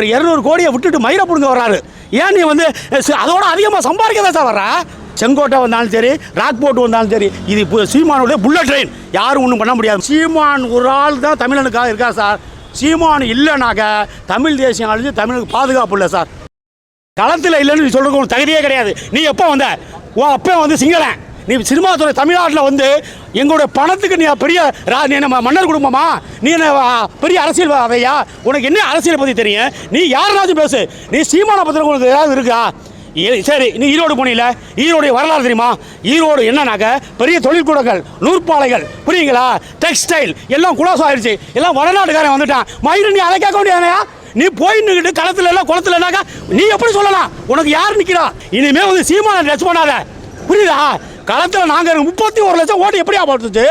இவர் இரநூறு கோடியை விட்டுட்டு மயிரை பிடுங்க வர்றாரு. ஏன் நீ வந்து அதோட அதிகமாக சம்பாதிக்க தான் சார் வர்ற? செங்கோட்டை வந்தாலும் சரி ராக் போட்டு வந்தாலும் சரி இது இப்போ சீமானுடைய புல்லட் ட்ரெயின் யாரும் ஒன்றும் பண்ண முடியாது. சீமான் ஒரு ஆள் தான் தமிழனுக்காக இருக்கா சார் சீமான் இல்லைனாக்க தமிழ் தேசியம் அழிஞ்சு தமிழுக்கு பாதுகாப்பு இல்லை சார் களத்தில் இல்லைன்னு சொல்கிறதுக்கு தகுதியே கிடையாது. நீ எப்போ வந்த? உன் அப்போ வந்து சிங்களன். நீ சினிமா துறை தமிழ்நாட்டில் வந்து எங்களுடைய பணத்துக்கு நீ பெரிய ரா- நீ நம்ம மன்னர் குடும்பமா? நீ என்ன பெரிய அரசியல் அதையா உனக்கு என்ன அரசியல் பற்றி தெரியும்? நீ யாருனாச்சும் பேசு. நீ சீமான பத்திரம் உனக்கு ஏதாவது இருக்கா? ஏ- சரி நீ ஈரோடு போனீல. ஈரோடைய வரலாறு தெரியுமா? ஈரோடு என்னன்னாக்க பெரிய தொழிற்கூடங்கள் நூற்பாலைகள் புரியுங்களா? டெக்ஸ்டைல் எல்லாம் குலாசம் ஆயிடுச்சு. எல்லாம் வடநாட்டுக்காரன் வந்துட்டான். மயிறு நீ அதை கேட்க முடியாதையா நீ போய் நின்றுட்டு களத்தில் எல்லாம் குளத்துலனாக்கா நீ எப்படி சொல்லலாம்? உனக்கு யார் நிற்கிறா இனிமேல் வந்து சீமான டச் பண்ணாத. புரியுதா? களத்தில் நாங்கள் முப்பத்தி ஒரு லட்சம் ஓட்டு எப்படியா போட்டுச்சு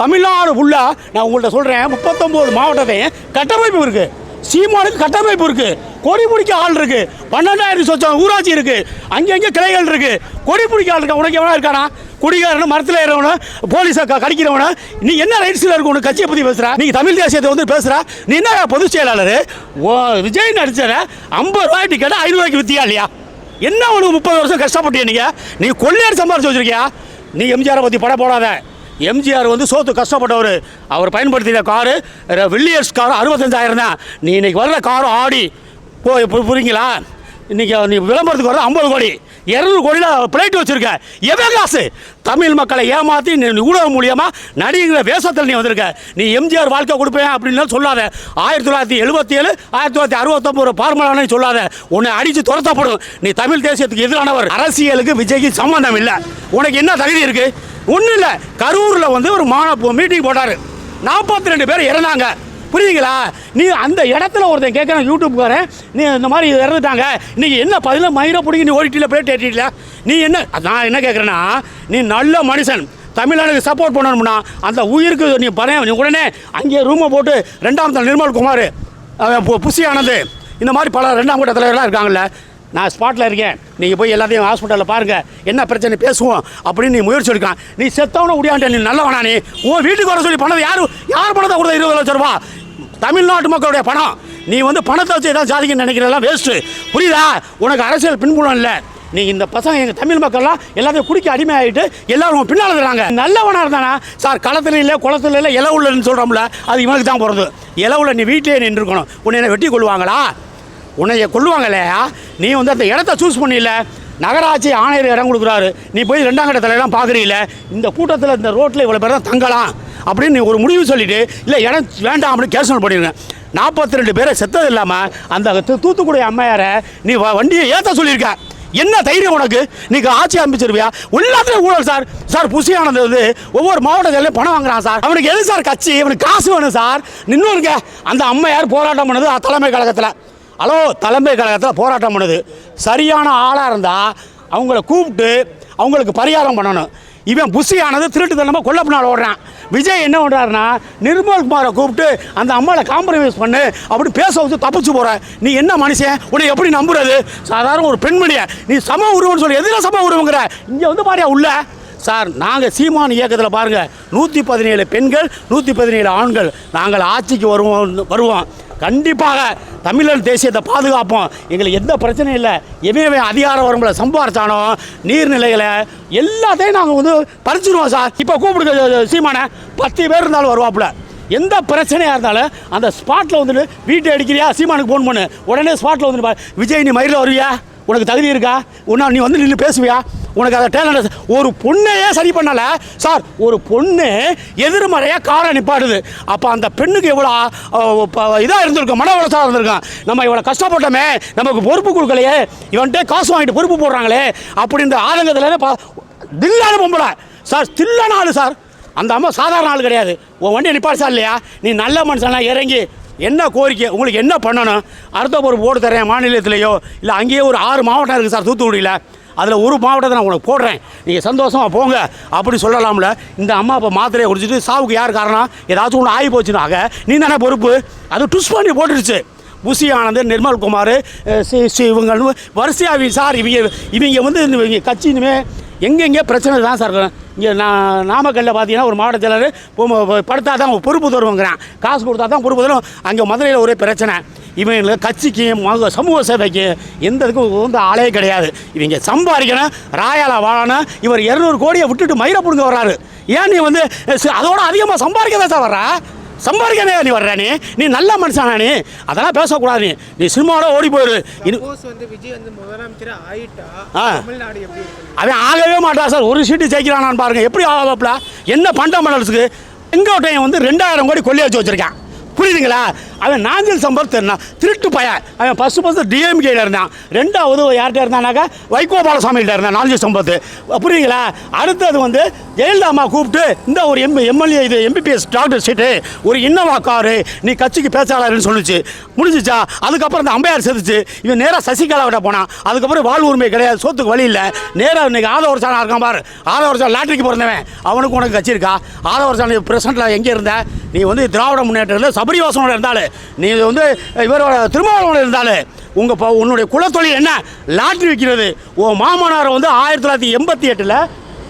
தமிழ்நாடு உள்ள நான் உங்கள்கிட்ட சொல்கிறேன் முப்பத்தொம்போது மாவட்டத்தையும் கட்டமைப்பு இருக்குது சீமானுக்கு கட்டமைப்பு இருக்குது கொடி பிடிக்க ஆள் இருக்குது பன்னெண்டாயிரம் சொச்சம் ஊராட்சி இருக்குது அங்கங்கே கிளைகள் இருக்குது கொடி பிடிக்க ஆள் இருக்கா? உனக்கு எவனா இருக்கானா? குடிகாரனு மரத்தில் ஏறவனு போலீஸை க கடிக்கிறவனு. நீ என்ன ரைட்ஸில் இருக்க? உனக்கு கட்சியை பற்றி பேசுகிற நீ தமிழ் தேசியத்தை வந்து பேசுகிற நீ என்ன பொதுச் செயலாளர்? ஓ விஜய் நடிச்சத ஐம்பது ரூபாய் கேட்டால் ஐநூறுவாய்க்கு வித்தியா இல்லையா? என்ன உனக்கு முப்பது வருஷம் கஷ்டப்பட்டிய நீங்கள் நீ கொள்ளையார் சம்பாரிச்சு வச்சுருக்கியா? நீ எம்ஜிஆரை பற்றி படம் போடாத. எம்ஜிஆர் வந்து சோத்து கஷ்டப்பட்டவர். அவர் பயன்படுத்தின காரு வில்லியர்ஸ் கார் அறுபத்தஞ்சாயிரம் தான். நீ இன்னைக்கு வர்ற காரும் ஆடி போ புரியுங்களா? இன்றைக்கி நீ விளம்பரத்துக்கு வர ஐம்பது கோடி. இரநூறு கோடியில் பிளேட் வச்சுருக்க. எவ்வளோ காசு? தமிழ் மக்களை ஏமாற்றி நீ ஊடகம் மூலியமாக நடிகிற வேஷத்தில் நீ வந்திருக்க. நீ எம்ஜிஆர் வாழ்க்கை கொடுப்பேன் அப்படின்னு சொல்லாத. ஆயிரத்தி தொள்ளாயிரத்தி எழுபத்தி ஏழு ஆயிரத்தி தொள்ளாயிரத்தி அறுபத்தொம்பது பார்மலானு சொல்லாத. உன்னை அடித்து துரத்தப்படும். நீ தமிழ் தேசியத்துக்கு எதிரானவர். அரசியலுக்கு விஜய்க்கு சம்மந்தம் இல்லை. உனக்கு என்ன தகுதி இருக்குது ஒன்றும் இல்லை. கரூரில் வந்து ஒரு மாணவ மீட்டிங் போட்டார். நாற்பத்தி ரெண்டு பேர் இறந்தாங்க. புரியுதுங்களா? நீ அந்த இடத்துல ஒருத்தன் கேட்குறான் யூடியூப்காரன் நீ இந்த மாதிரி இறந்துட்டாங்க. இன்னைக்கு என்ன பதில மயிரை பிடிங்கி நீ ஓடிட்டில பிளேட் ஏற்றிட்டில நீ என்ன நான் என்ன கேட்குறேன்னா நீ நல்ல மனுஷன். தமிழ்நாடுக்கு சப்போர்ட் பண்ணணும்னா அந்த உயிருக்கு நீ பறைய நீ உடனே அங்கே ரூமை போட்டு ரெண்டாம் தலை நிர்மல் குமார் அவன் பு- ஆனந்த் இந்த மாதிரி பல ரெண்டாம் கூட்ட தலைவர்லாம் இருக்காங்கல்ல. நான் ஸ்பாட்டில் இருக்கேன். நீங்கள் போய் எல்லாத்தையும் ஹாஸ்பிட்டலில் பாருங்கள் என்ன பிரச்சனை பேசுவோம் அப்படின்னு நீ முயற்சி எடுக்கான். நீ செத்தவன உடையாண்ட நீ நல்லவனா நீ? உன் வீட்டுக்கு வர சொல்லி பண்ணது யார்? யார் பணத்தை கொடுத்த இருபது லட்சம் ரூபா? தமிழ்நாட்டு மக்களுடைய பணம். நீ வந்து பணத்தை வச்சு ஏதாவது சாதிக்க நினைக்கிறதெல்லாம் வேஸ்ட்டு புரியுதா? உனக்கு அரசியல் பின்புலம் இல்லை. நீ இந்த பசங்க எங்கள் தமிழ் மக்கள்லாம் எல்லாத்தையும் குடிக்க அடிமையாகிட்டு எல்லாரும் பின்னால் இருக்கிறாங்க. நல்லவனாக இருந்தானா? சார் களத்தில் இல்லை குளத்துல இல்லை இலவுலன்னு சொல்கிறோம்ல அது இவனுக்கு தான் போகிறது இலவுல நீ வீட்டிலே நின்று இருக்கணும் உன்னை என்ன வெட்டி கொள்வாங்களா உன்னைய கொள்ளுவாங்க இல்லையா? நீ வந்து அந்த இடத்த சூஸ் பண்ணியில்ல நகராட்சி ஆணையர் இடம் கொடுக்குறாரு. நீ போய் ரெண்டாம் கட்ட தலையெல்லாம் பார்க்குறீல்ல. இந்த கூட்டத்தில் இந்த ரோட்டில் இவ்வளோ பேர் தான் தங்கலாம். அப்படின்னு நீ ஒரு முடிவு சொல்லிட்டு இல்லை இடம் வேண்டாம் அப்படின்னு கேன்சல் பண்ணிடுங்க நாற்பத்தி ரெண்டு பேரை செத்தது இல்லாமல் அந்த தூத்துக்குடி அம்மையாரை நீ வ- வண்டியை ஏற்ற சொல்லியிருக்க. என்ன தைரியம் உனக்கு? நீங்க ஆட்சி அமைச்சிருவியா? எல்லாத்துலயும் ஊழல் சார். சார் புசியானது வந்து ஒவ்வொரு மாவட்டத்திலையும் பணம் வாங்குறான் சார். அவனுக்கு எது சார் கட்சி? அவனுக்கு காசு வேணும் சார். நின்னுருங்க அந்த அம்மையார் போராட்டம் பண்ணது தலைமை கழகத்தில். ஹலோ தலைமை கழகத்தில் போராட்டம் பண்ணுது. சரியான ஆளாக இருந்தால் அவங்கள கூப்பிட்டு அவங்களுக்கு பரிகாரம் பண்ணணும். இவன் புஷியானது திருட்டுத்தனமாக கொல்லப்பினால் ஓடுறான். விஜய் என்ன பண்ணுறாருன்னா நிர்மல் குமாரை கூப்பிட்டு அந்த அம்மாவை காம்ப்ரமைஸ் பண்ணு அப்படி பேச வச்சு தப்பிச்சு போகிற நீ என்ன மனுஷன்? உன்னை எப்படி நம்புறது? சாதாரண ஒரு பெண்மணியை. நீ சம உருவம்னு சொல்லி. எதிராக சம உருவங்கிற? இங்கே வந்து பாரியா உள்ள. சார் நாங்கள் சீமான் இயக்கத்தில் பாருங்கள் நூற்றி பதினேழு பெண்கள் நூற்றி பதினேழு ஆண்கள். நாங்கள் ஆட்சிக்கு வருவோம் வருவோம். கண்டிப்பாக தமிழர் தேசியத்தை பாதுகாப்போம். எங்களுக்கு எந்த பிரச்சனையும் இல்லை. எவன் அதிகார வரம்புல சம்பாரிச்சானோ நீர்நிலைகளை எல்லாத்தையும் நாங்கள் வந்து பறிச்சிடுவோம் சார். இப்போ கூப்பிடுங்க சீமானை. பத்து பேர் இருந்தாலும் வருவாப்புல. எந்த பிரச்சனையாக இருந்தாலும் அந்த ஸ்பாட்டில் வந்துட்டு வீட்டை அடிக்கிறியா? சீமானுக்கு ஃபோன் பண்ணு. உடனே ஸ்பாட்டில் வந்துட்டு விஜய் நீ மயிரில் வருவியா? உனக்கு தகுதி இருக்கா? உன்னால் நீ வந்து நின்று பேசுவியா? உனக்கு அதை டேலண்ட் ஒரு பொண்ணையே சரி பண்ணலை. சார் ஒரு பொண்ணு எதிர்மறையாக காரை நிப்பாடுது அப்போ அந்த பெண்ணுக்கு எவ்வளோ இதாக இருந்திருக்கும் மன உளசாக இருந்திருக்கும் நம்ம இவ்வளோ கஷ்டப்பட்டோமே நமக்கு பொறுப்பு கொடுக்கலையே. இவன்ட்டே காசு வாங்கிட்டு பொறுப்பு போடுறாங்களே. அப்படின்ற ஆதங்கத்தில் பா தில்லான பொம்பளை. சார் தில்லான ஆள் சார். அந்த அம்மா சாதாரண ஆள் கிடையாது. உன் வண்டியை சார் இல்லையா? நீ நல்ல மனுஷனா இறங்கி என்ன கோரிக்கை? உங்களுக்கு என்ன பண்ணணும்? அடுத்த ஒரு போட்டு தரேன் மாநிலத்திலேயோ இல்லை அங்கேயே ஒரு ஆறு மாவட்டம் இருக்குது சார் தூத்துக்குடியில். அதில் ஒரு மாவட்டத்தை நான் உனக்கு போடுறேன். நீங்கள் சந்தோஷமாக போங்க. அப்படி சொல்லலாம்ல. இந்த அம்மா அப்போ மாத்திரையை குடிச்சிட்டு சாவுக்கு யார் காரணம்? ஏதாச்சும் ஒன்று ஆகி போச்சுனாக நீ தானே பொறுப்பு? அது ட்விஸ்ட் பண்ணி போட்டுடுச்சு புசி ஆனந்த் நிர்மல்குமார் சி- சி- இவங்க வரிசையாக சார் இவங்க இவங்க வந்து இவங்க கட்சியினுமே எங்கெங்கே பிரச்சனை தான் சார்? இருக்கும் இங்கே நான் நாமக்கல்லில் பார்த்தீங்கன்னா ஒரு மாவட்ட செயலர் படுத்தா தான் பொறுப்பு தருவோங்கிறான். காசு கொடுத்தா தான் பொறுப்பு தரும். அங்கே மதுரையில் ஒரே பிரச்சனை. இவங்க கட்சிக்கும் சமூக சேவைக்கு எந்த இதுக்கும் வந்து ஆளே கிடையாது. இவங்க சம்பாதிக்கணும் ராயால வாழணும். இவர் இரநூறு கோடியை விட்டுட்டு மயிரை பிடுங்க வர்றாரு. ஏன் நீ வந்து அதோட அதிகமாக சம்பாதிக்க தான் சார் வர்றா? சம்பாதிக்கவே நீ வர்ற நீ. நீ நல்ல மனுஷனா நீ. அதெல்லாம் பேசக்கூடாது நீ. நீ சினிமாவோட ஓடி போயிரு. அவன் ஆகவே மாட்டான் சார். ஒரு சீட்டு ஜெயிக்கிறானான்னு பாருங்க. எப்படி ஆகப்பல என்ன பண்ட மண்டலத்துக்கு செங்கோட்டையன் வந்து ரெண்டாயிரம் கோடி கொள்ளி வச்சு வச்சிருக்கான். புரியுதுங்களா? அவன் நாஞ்சில் சம்பத் இருந்தான் திருட்டு பையன். அவன் ஃபஸ்ட்டு ஃபஸ்ட்டு டிஎம்கேல இருந்தான். ரெண்டாவது யார்கிட்ட இருந்தானாக்கா வைகோ பாலசாமிகிட்ட இருந்தான் நாஞ்சல் சம்பத் புரியுதுங்களா? அடுத்தது வந்து ஜெயலலிதா அம்மா கூப்பிட்டு இந்த ஒரு எம் எம்எல்ஏ இது எம்பிபிஎஸ் டாக்டர் சீட்டு ஒரு இன்னோவா காரு நீ கட்சிக்கு பேச்சாளர்னு சொல்லிச்சு. முடிஞ்சிச்சா? அதுக்கப்புறம் இந்த அம்பையார் செதுச்சு இவன் நேராக சசிகலாவிட்ட போனான். அதுக்கப்புறம் வாழ் உரிமை கிடையாது சொத்துக்கு வழி இல்லை. நேராக இன்னைக்கு ஆதவர்சானா இருக்கான் பாரு. ஆதவர்சான் லாட்ரிக்கு பிறந்தவன் அவனுக்கு உனக்கு கட்சி இருக்கா? ஆதவர்சான் பிரசன்ட்டில் எங்கே இருந்த? நீ வந்து திராவிட முன்னேற்றத்தில் சபரிவாசனோட இருந்தாலும் நீ வந்து இவரோட திருமாவளவனோட இருந்தாலும் உங்கள் ப உன்னுடைய குலத்தொழில் என்ன? லாட்ரி விற்கிறது உன் மாமனார் வந்து ஆயிரத்தி தொள்ளாயிரத்தி எண்பத்தி எட்டில்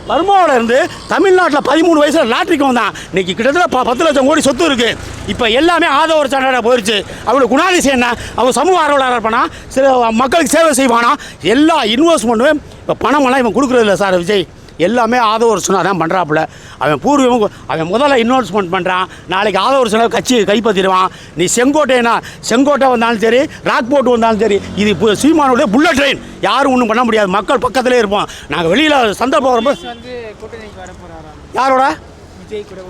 பர்மாவில் இருந்து தமிழ்நாட்டில் பதிமூணு வயசில் லாட்ரிக்கு வந்தான். இன்னைக்கு கிட்டத்தட்ட ப பத்து லட்சம் கோடி சொத்து இருக்குது இப்போ எல்லாமே ஆதவ சண்டை போயிடுச்சு அவனுடைய குணாதிசயம் என்ன? அவன் சமூக ஆர்வலராக இருப்பானா? சில மக்களுக்கு சேவை செய்வானா? எல்லா இன்வெஸ்ட்மெண்ட்டும் இப்போ பணமெல்லாம் இவன் கொடுக்குறதில்ல சார் விஜய். எல்லாமே ஆதவர்சனாக தான் பண்ணுறாப்புல அவன் பூர்வீகம் அவன் முதல்ல இன்வெஸ்ட்மெண்ட் பண்ணுறான் நாளைக்கு ஆதவர்சனாக கட்சியை கைப்பற்றிடுவான். நீ செங்கோட்டைனா செங்கோட்டை வந்தாலும் சரி ராக் போட்டு வந்தாலும் சரி இது இப்போ சீமானுடைய புல்லட் ட்ரெயின் யாரும் ஒன்றும் பண்ண முடியாது. மக்கள் பக்கத்திலே இருப்போம். நாங்கள் வெளியில் சந்தை போகிறப்ப ஓபிஎஸ் வந்து கூட்டணிக்கு வர போறாராம் யாரோட? கூட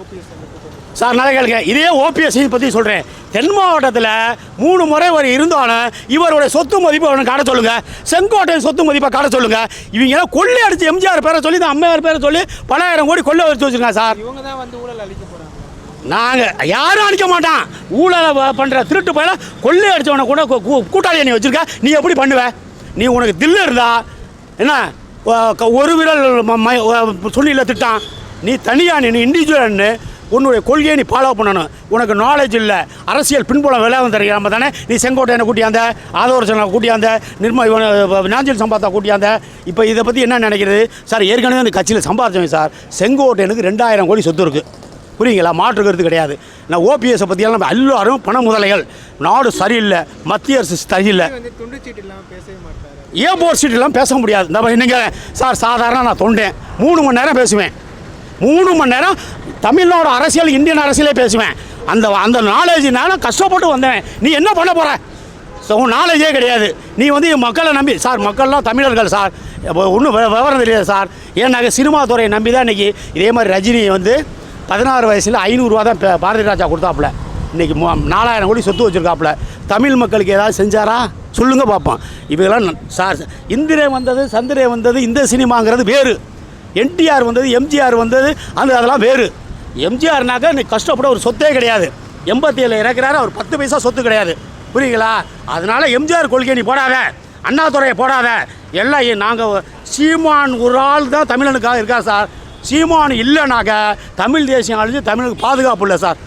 சார் நல்லா கேளுங்க. இதே ஓபிஎஸ் பற்றி சொல்கிறேன் தென் மாவட்டத்தில் மூணு முறை ஒரு இருந்தாலும் இவருடைய சொத்து மதிப்பை அவனுக்கு காட்ட சொல்லுங்க. செங்கோட்டை சொத்து மதிப்பை காட்ட சொல்லுங்க. இவங்க கொள்ளை அடிச்சு எம்ஜிஆர் பேரை சொல்லி இந்த அம்மையார் பேரை சொல்லி பலாயிரம் கோடி கொள்ளை வச்சு வச்சிருக்காங்க சார். இவங்க தான் வந்து ஊழல் அழிக்க போறாங்க. நாங்கள் யாரும் அடிக்க மாட்டான். ஊழலை பண்ற திருட்டு பயில கொள்ளை அடிச்சவனை கூட கூட்டாளியை நீ வச்சிருக்க. நீ எப்படி பண்ணுவ? நீ உனக்கு தில்லு இருந்தா என்ன ஒரு விரல் சொல்லியில திட்டான். நீ தனியாக நீ இண்டிவிஜுவல்னு உன்னுடைய கொள்கையை நீ ஃபாலோ பண்ணணும். உனக்கு நாலேஜ் இல்லை. அரசியல் பின்புலம் விளையாடும் தெரியாம தானே நீ செங்கோட்டையனை கூட்டியாந்த ஆதவரசனை கூட்டியாந்த நிர்ம இவனை நாஞ்சில் சம்பாத்தா கூட்டியாந்த இப்போ இதை பற்றி என்ன நினைக்கிறது? சார் ஏற்கனவே அந்த கட்சியில் சம்பாதிச்சவன் சார். செங்கோட்டையனுக்கு ரெண்டாயிரம் கோடி சொத்து இருக்குது புரியுங்களா மாற்று கருத்து கிடையாது. நான் ஓபிஎஸை பற்றியெல்லாம் நம்ம எல்லாரும் பண முதலைகள். நாடு சரியில்லை. மத்திய அரசு சரியில்லை. ஏ போர் சீட்டெல்லாம் பேச முடியாது? இந்த இன்னைக்கு சார் சாதாரண நான் தொண்டேன். மூணு மணி நேரம் பேசுவேன். மூணு மணி நேரம் தமிழ்நாடு அரசியல் இந்தியன் அரசியலே பேசுவேன். அந்த அந்த நாலேஜ் நானும் கஷ்டப்பட்டு வந்தேன். நீ என்ன பண்ண போகிற ஸோ நாலேஜே கிடையாது. நீ வந்து மக்களை நம்பி சார் மக்கள்லாம் தமிழர்கள் சார். ஒன்றும் விவரம் தெரியாது சார். ஏன்னாக்க சினிமா துறையை நம்பி தான் இன்றைக்கி இதே மாதிரி ரஜினி வந்து பதினாறு வயசில் ஐநூறுரூவா தான் பாரதி ராஜா கொடுத்தாப்புல. இன்றைக்கி நாலாயிரம் கோடி சொத்து வச்சுருக்காப்புல. தமிழ் மக்களுக்கு ஏதாவது செஞ்சாரா? சொல்லுங்கள் பார்ப்போம் இவங்கெல்லாம் சார் இந்திரே வந்தது சந்திரே வந்தது இந்த சினிமாங்கிறது வேறு. என்டிஆர் வந்தது எம்ஜிஆர் வந்தது அந்த அதெல்லாம் வேறு. எம்ஜிஆர்னாக்கா இன்னைக்கு கஷ்டப்பட ஒரு சொத்தே கிடையாது. எண்பத்தி ஏழு இறக்குறாரு அவர் பத்து பைசா சொத்து கிடையாது. புரியுங்களா அதனால எம்ஜிஆர் கொள்கை நீ போடாத. அண்ணாதுறையை போடாத. எல்லாம் நாங்கள் சீமான் ஒரு ஆள் தான் தமிழனுக்காக இருக்கா சார். சீமான் இல்லைனாக்க தமிழ் தேசியம் அழிஞ்சு தமிழுக்கு பாதுகாப்பு இல்லை சார்.